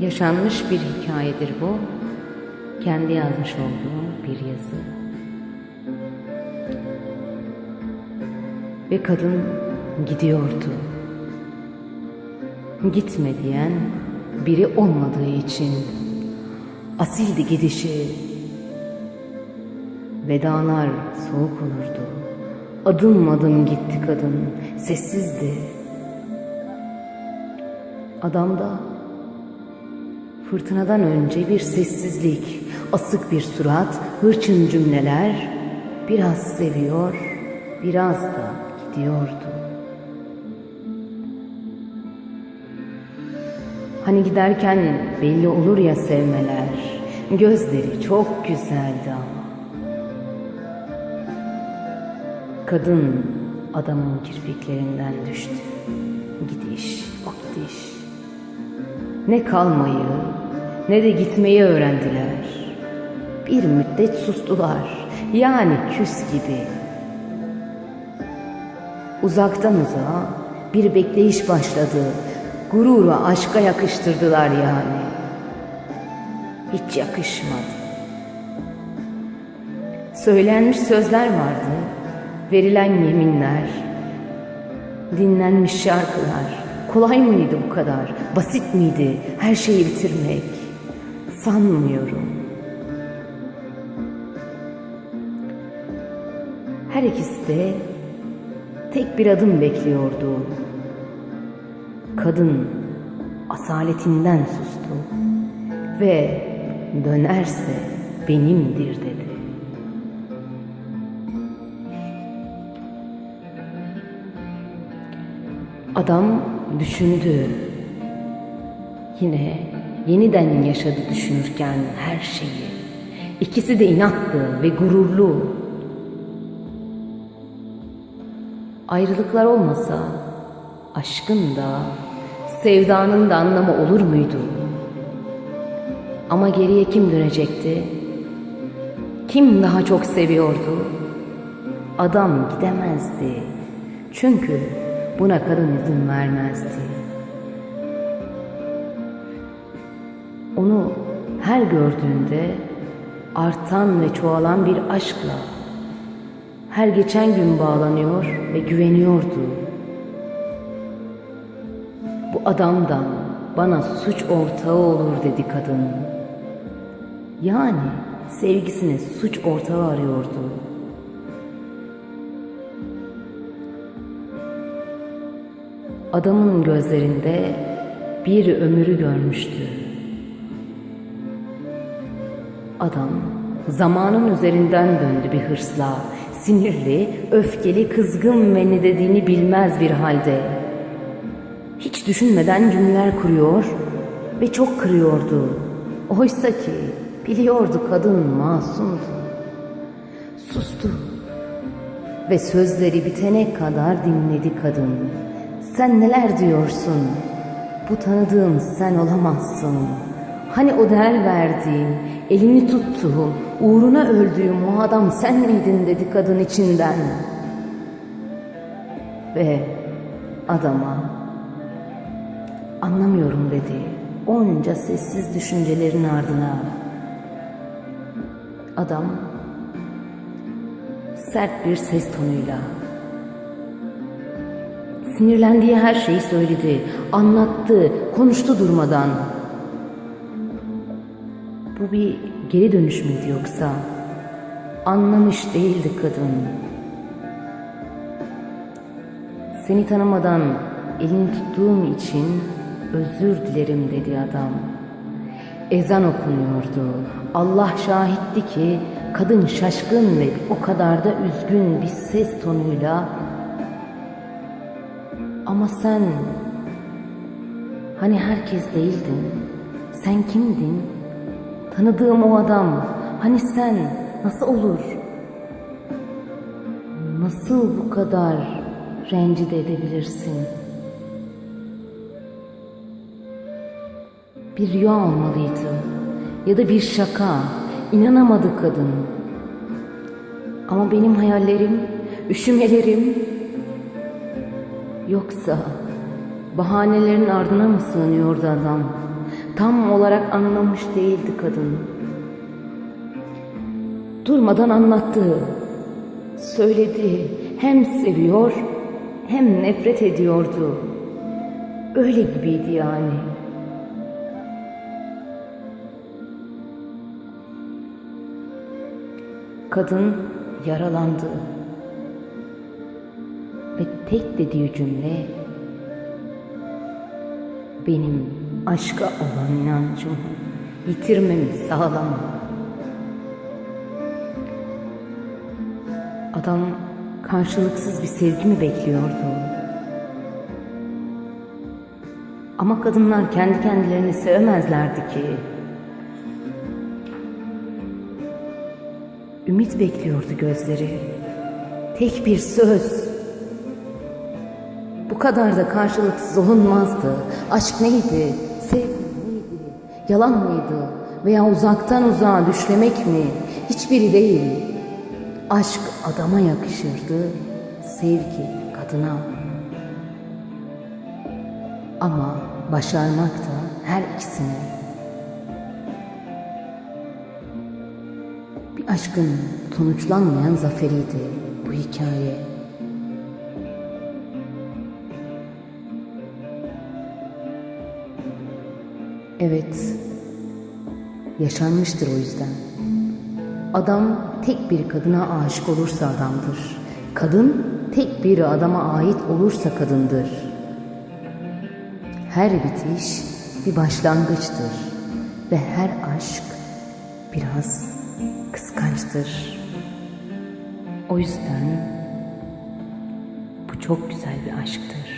Yaşanmış bir hikayedir bu. Kendi yazmış olduğum bir yazı. Ve kadın gidiyordu. Gitme diyen biri olmadığı için asildi gidişi. Vedalar soğuk olurdu. Adım adım gitti kadın, sessizdi. Adam da Fırtınadan önce bir sessizlik, asık bir surat, hırçın cümleler, biraz seviyor, biraz da gidiyordu. Hani giderken belli olur ya sevmeler, gözleri çok güzeldi ama. Kadın adamın kirpiklerinden düştü. Gidiş, gidiş. Ne kalmayı ne de gitmeyi öğrendiler. Bir müddet sustular. Yani küs gibi. Uzaktan uzağa bir bekleyiş başladı. Gururu aşka yakıştırdılar yani. Hiç yakışmadı. Söylenmiş sözler vardı. Verilen yeminler. Dinlenmiş şarkılar. Kolay mıydı bu kadar? Basit miydi her şeyi bitirmek? Sanmıyorum. Her ikisi de tek bir adım bekliyordu. Kadın asaletinden sustu ve dönerse benimdir dedi. Adam düşündü. Yine yeniden yaşadı düşünürken her şeyi. İkisi de inattı ve gururlu. Ayrılıklar olmasa aşkın da sevdanın da anlamı olur muydu? Ama geriye kim dönecekti? Kim daha çok seviyordu? Adam gidemezdi. Çünkü buna kadın izin vermezdi. Onu her gördüğünde artan ve çoğalan bir aşkla her geçen gün bağlanıyor ve güveniyordu. Bu adamdan bana suç ortağı olur dedi kadın. Yani sevgisine suç ortağı arıyordu. Adamın gözlerinde bir ömrü görmüştü. Adam zamanın üzerinden döndü bir hırsla, sinirli, öfkeli, kızgın ve ne dediğini bilmez bir halde. Hiç düşünmeden cümleler kuruyor ve çok kırıyordu. Oysa ki biliyordu kadın masumdu. Sustu ve sözleri bitene kadar dinledi kadın. Sen neler diyorsun? Bu tanıdığım sen olamazsın. Hani o değer verdiğim, elini tuttuğum, uğruna öldüğüm o adam sen miydin dedi kadın içinden. Ve adama anlamıyorum dedi onca sessiz düşüncelerin ardına. Adam sert bir ses tonuyla Sinirlendiği her şeyi söyledi, anlattı, konuştu durmadan. Bu bir geri dönüş müydü yoksa? Anlamış değildi kadın. Seni tanımadan elini tuttuğum için özür dilerim dedi adam. Ezan okunuyordu. Allah şahitti ki kadın şaşkın ve o kadar da üzgün bir ses tonuyla ama sen hani herkes değildin. Sen kimdin? Tanıdığım o adam. Hani sen nasıl olur? Nasıl bu kadar rencide edebilirsin? Bir rüya olmalıydı. Ya da bir şaka. İnanamadı kadın. Ama benim hayallerim, üşümelerim Yoksa bahanelerin ardına mı sığınıyordu adam? Tam olarak anlamış değildi kadın. Durmadan anlattı. Söyledi. Hem seviyor hem nefret ediyordu. Öyle gibiydi yani. Kadın yaralandı. Tek dediği cümle benim aşka olan inancımı yitirmemi sağlama. Adam karşılıksız bir sevgi mi bekliyordu? Ama kadınlar kendi kendilerini sevemezlerdi ki. Ümit bekliyordu gözleri. Tek bir söz. Kadar da karşılıksız olunmazdı. Aşk neydi? Sevgi neydi? Yalan mıydı? Veya uzaktan uzağa düşlemek mi? Hiçbiri değil. Aşk adama yakışırdı, sevgi kadına. Ama başarmak da her ikisine. Bir aşkın sonuçlanmayan zaferiydi bu hikaye. Evet, yaşanmıştır o yüzden. Adam tek bir kadına aşık olursa adamdır. Kadın tek bir adama ait olursa kadındır. Her bitiş bir başlangıçtır ve her aşk biraz kıskançtır. O yüzden bu çok güzel bir aşktır.